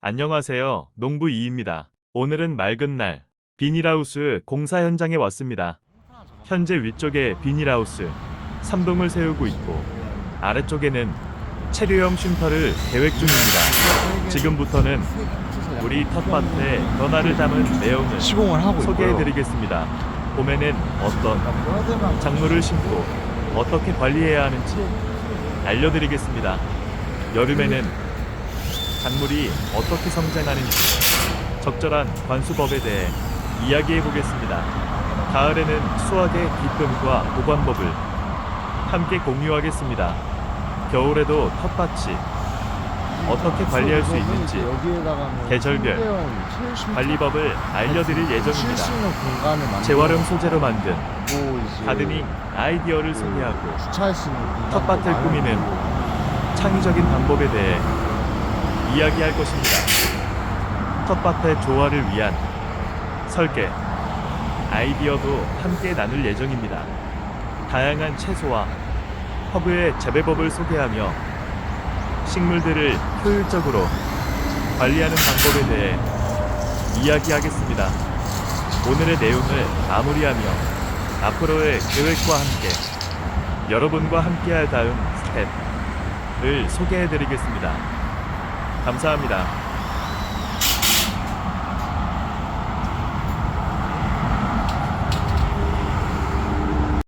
안녕하세요. 농부 이입니다. 오늘은 맑은 날 비닐하우스 공사 현장에 왔습니다. 현재 위쪽에 비닐하우스 3동을 세우고 있고 아래쪽에는 체류형 쉼터를 계획 중입니다. 지금부터는 우리 텃밭에 변화를 담은 내용을 시공을 하고 있고요. 소개해드리겠습니다. 봄에는 어떤 작물을 심고 어떻게 관리해야 하는지 알려드리겠습니다. 여름에는 작물이 어떻게 성장하는지 적절한 관수법에 대해 이야기해 보겠습니다. 가을에는 수확의 기쁨과 보관법을 함께 공유하겠습니다. 겨울에도 텃밭이 어떻게 관리할 수 있는지 계절별 관리법을 알려드릴 예정입니다. 재활용 소재로 만든 가드닝 아이디어를 소개하고 텃밭을 꾸미는. 창의적인 방법에 대해 이야기할 것입니다. 텃밭의 조화를 위한 설계, 아이디어도 함께 나눌 예정입니다. 다양한 채소와 허브의 재배법을 소개하며 식물들을 효율적으로 관리하는 방법에 대해 이야기하겠습니다. 오늘의 내용을 마무리하며 앞으로의 계획과 함께 여러분과 함께할 다음 스텝을 소개해 드리겠습니다. 감사합니다.